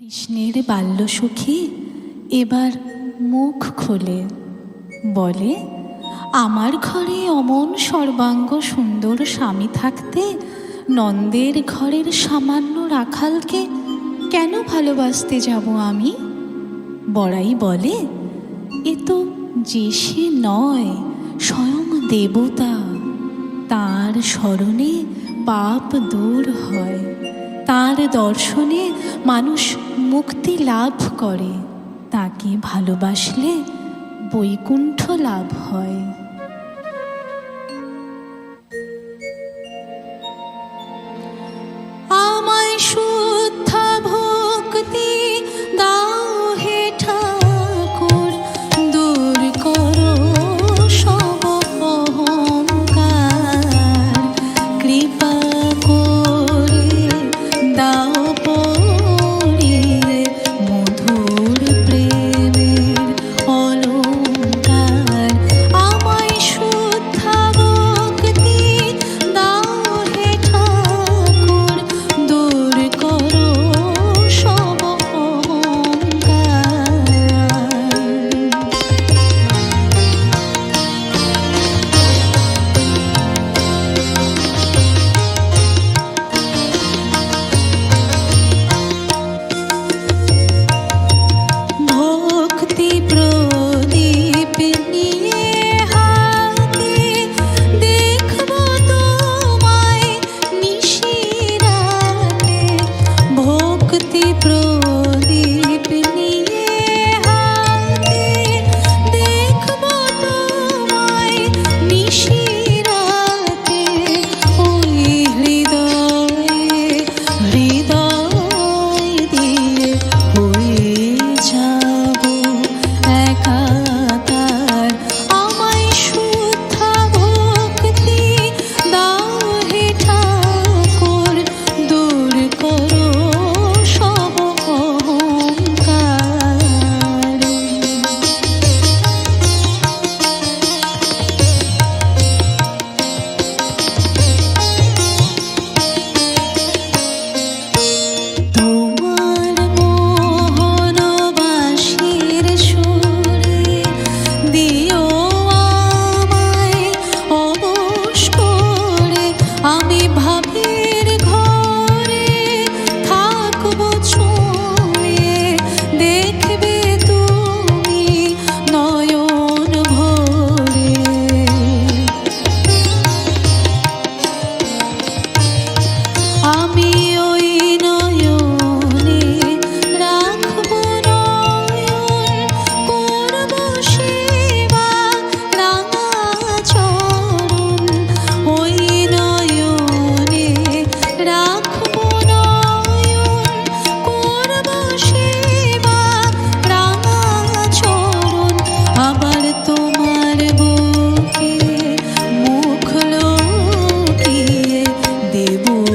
কৃষ্ণের বাল্যসখী এবার মুখ খোলে। বলে, আমার ঘরে অমন সর্বাঙ্গ সুন্দর স্বামী থাকতে নন্দের ঘরের সামান্য রাখালকে কেন ভালোবাসতে যাব আমি? বড়াই বলে, এ তো যে সে নয়, স্বয়ং দেবতা। তার স্মরণে পাপ দূর হয়। তার দর্শনে মানুষ মুক্তি লাভ করে তাকে ভালোবাসলে বৈকুণ্ঠ লাভ হয়। আমায় শু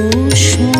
不说。